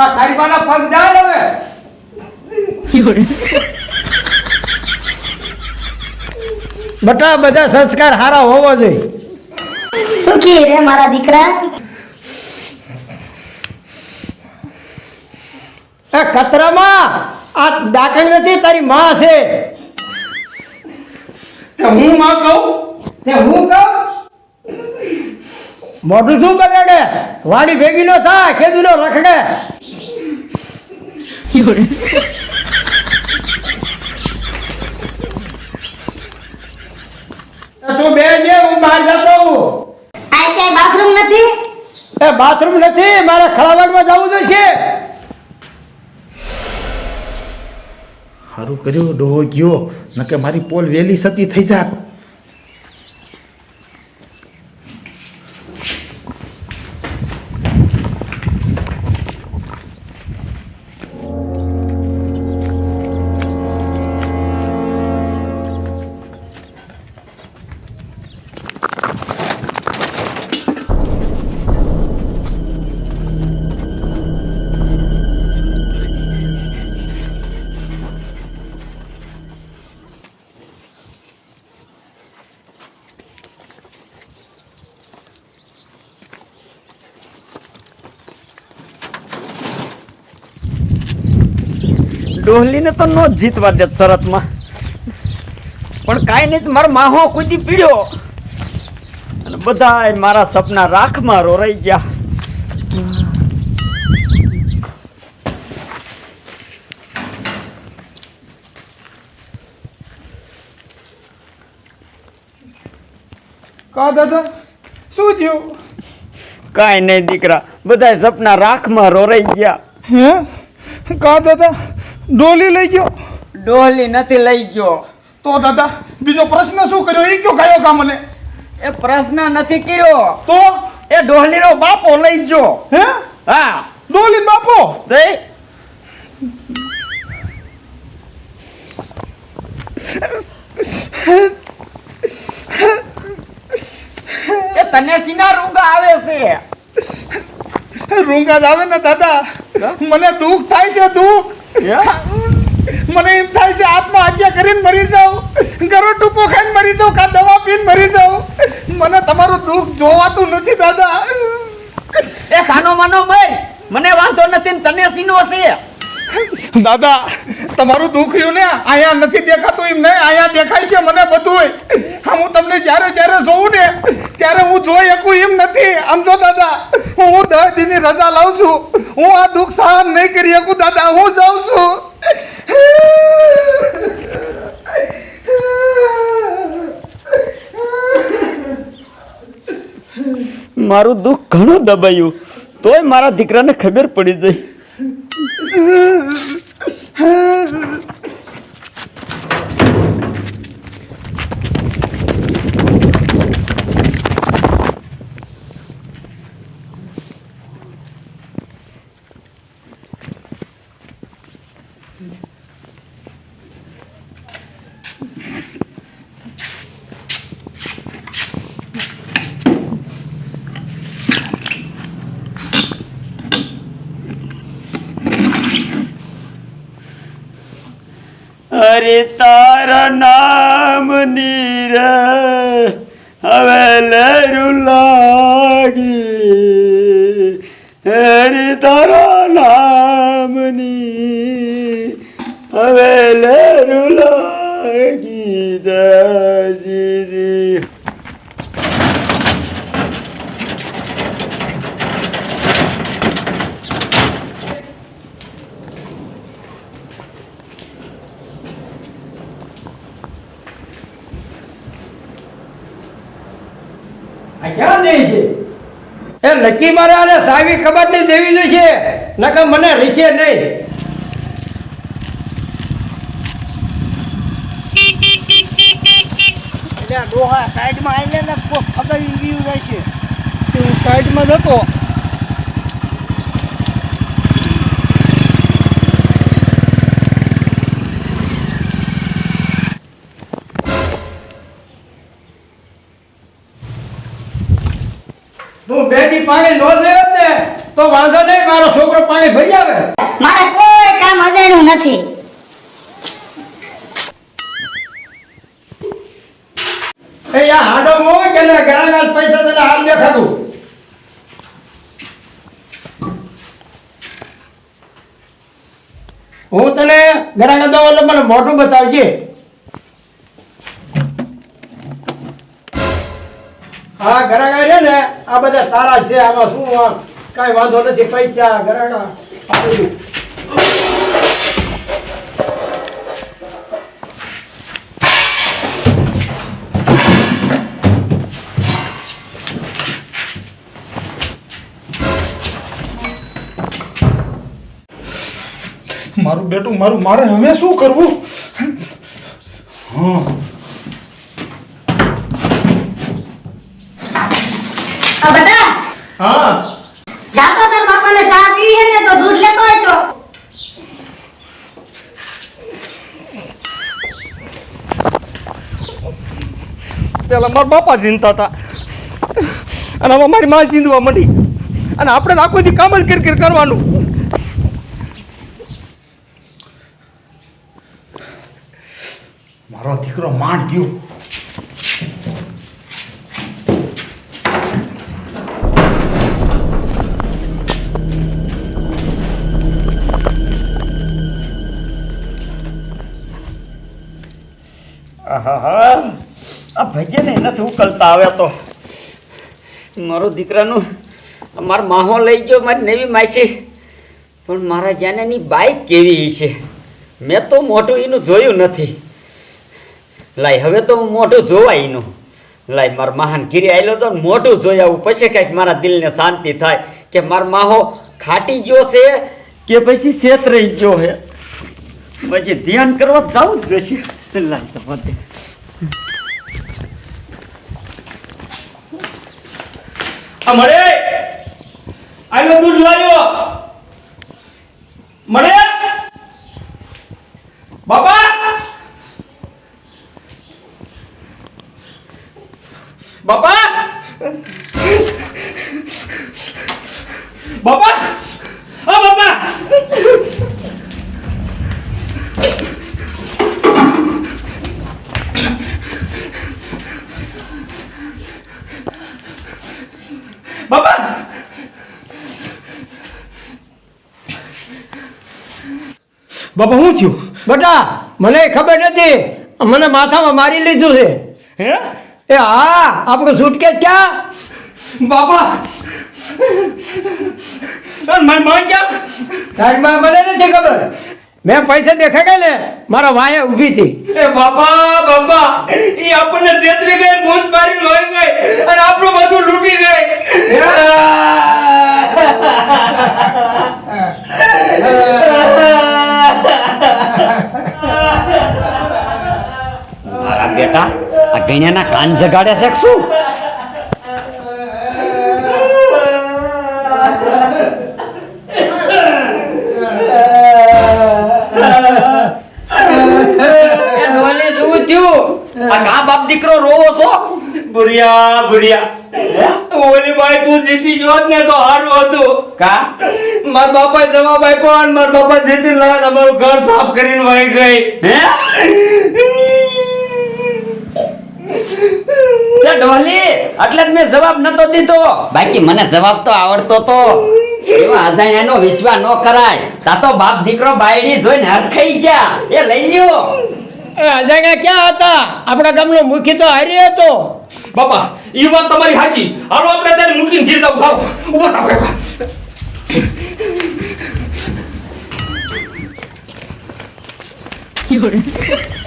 આ તારી પાના પગ જા હવે. બટા બધા સંસ્કાર હારા હોવો જોઈએ. સુખી રે મારા દીકરા? એ કતરામાં આ ડાકણ નથી તારી માં છે. તે હું માં કહું? તે હું કહું? મોઢું શું બગાડે? વાડી ભેગી નો થાય ખેદુનો રખડે. તું બે જે હું બહાર જતો હું આ ક્યાંય બાથરૂમ નથી? એ બાથરૂમ નથી મારે ખળાવાડમાં જવું તો છે. સારું કર્યું ડોહો ગયો. નકે મારી પોલ વેલી સતી થઈ જાત. ડોહલીને તો નો જ જીતવા દે શરતમાં. પણ કાંઈ નહીં મારો માહો કૂદી પીડ્યો. અને બધા મારા સપના રાખમાં રોરાઈ ગયા. કા દાદા? શું થયું? કાંઈ નહીં દીકરા બધા સપના રાખમાં રોરાઈ ગયા. હે? કા દાદા? ડોલી લઈ ગયો? ડોહલી નથી લઈ ગયો. તો દાદા બીજો પ્રશ્ન શું કર્યો? એ કયો કયો કા મને એ પ્રશ્ન નથી કર્યો. તો? એ ડોહલીનો બાપો લઈ ગયો. હે? હા. ડોલી બાપો? જઈ એ તને સીના રૂંગા આવે છે? રૂંગા જ આવે ને દાદા. મને દુઃખ થાય છે દુઃખ. મને એમ થાય છે આત્મહત્યા કરીને મરી જાઉં. ઘરો ટૂંકો ખાઈને મરી જાઉં કા દવા પીને મરી જાઉં. મને તમારું દુઃખ જોવાતું નથી, દાદા. એ ખાનો માનો મર મને વાંધો નથી તને સીનો છે. દાદા, તમારું દુઃખ રહ્યું ને? અહીંયા નથી દેખાતું એમ નહીં. અહીંયા દેખાય છે મને બધું હા, હું તમને જ્યારે જ્યારે જોઉં ને, ત્યારે હું જોઈ શકું એમ નથી. તો દાદા, હું દસ દિનની રજા લાવું છું. હું આ દુઃખ સહન નહીં કરી શકું, દાદા. હું જાઉં છું. મારું દુઃખ ઘણું દબાયું. તોય મારા દીકરાને ખબર પડી ગઈ. Ah! અરે તારા નામ નીર હવે લહેરું લાગી. અરે તારા નામની હવે લહેરું લાગી દાદી આ ક્યાં દે છે? એ લકી મારે આને સાવી કબાટની દેવી જોઈશે નકર મને રીછે નહીં. એટલે ડોહા સાઈડમાં આવીને ને ફગાવી ગયું જાય છે હું સાઈડમાં જતો તું બે પાણી નો દે ને તો વાંધો નહીં મારો છોકરો પાણી ભરી આવે. મારે કોઈ કામ અજાણ્યું નથી. એ આ હાડો મો કે ના ઘણા પૈસા તને હાલ દેખાતું? હું તને ઘણા દવા મને મોઢું બતાવજે. હા ગરાગા છે ને, આ બધા તારા છે, આમાં શું કઈ વાંધો નથી, પૈસા ગરાગા. મારું બેટું, મારું, મારે હવે શું કરવું હા આ બધા હા જાતો તાર બાપાને ચા પીવી હે ને તો દૂધ લેતો હોય તો પેલા મારા બાપા ચિંતા હતા. અને હવે મારી માં જીંદવા મળી અને આપણે આખો દી કામ જ કર કર કરવાનું. મારો દીકરો માંડ ગયો. આહાહા. આ ભજન નથી ઉકલતા આવે તો. મારો દીકરાનું મારો માહો લઈ ગયો, મારી નવી માસી. પણ મારા જાનેની બાઈક કેવી છે મેં તો મોઢું એનું જોયું નથી. લાય, હવે તો હું મોઢું જોવાય એનું. લાય, મારા મહાન ગીરી આવેલો તો મોઢું જોઈ આવું. પછી કાંઈક મારા દિલને શાંતિ થાય કે મારો માહો ખાટી ગયો છે કે પછી છેતરાઈ ગયો છે? પછી ધ્યાન કરવા જવું જ જોઈશે લાય મળે? આવ્યો દૂધ લાવ્યો. મળે? બાપા? બાપા? બાપા આ બાપા બાપા બાપા શું થયું? બેટા મને ખબર નથી. મને માથામાં મારી લીધું છે. હે? એ હા આપણે સુટકેસ ક્યાં? બાપા. મારી માં ક્યાં? તારી માં મને નથી ખબર. મેં પૈસા દેખાડ્યા ને મારા વાહે ઊભી હતી. એ બાપા બાપા એ આપણને છેતરી ગઈ ભૂસ મારી લોહી ગઈ અને આપણું બધું લૂટી ગઈ મારા બેટા? આ ગણ્યાના કાન જગાડે છે શું? એ ડોલે શું થયું? આ કા બાપ દીકરો રોવો છો? બુરિયા બુરિયા ઓલી ભાઈ તું જીતી જોત ને તો હારું હતું. કા? માર બાપા જવાબ આપ્યો અને માર બાપા જીતી લાવે અમારું ઘર સાફ કરીને વહી ગઈ. હે? ડોલી એટલે જ મેં જવાબ નતો દીધો. બાકી મને જવાબ તો આવડતો તો. એવા અજાણ્યાનો વિશ્વાસ ન કરાય. તા તો બાપ દીકરો બાયડી જોઈને હરખાઈ ગયા. એ લઈ લ્યો. એ અજાણ્યા ક્યાં હતા? આપણા ગામનો મુખી તો હારી હતો. બાપા ઈ વાત તમારી સાચી હાલો આપણે તેને મૂકીને ઘેર જાવ સાવ ઊભો થાવ 人。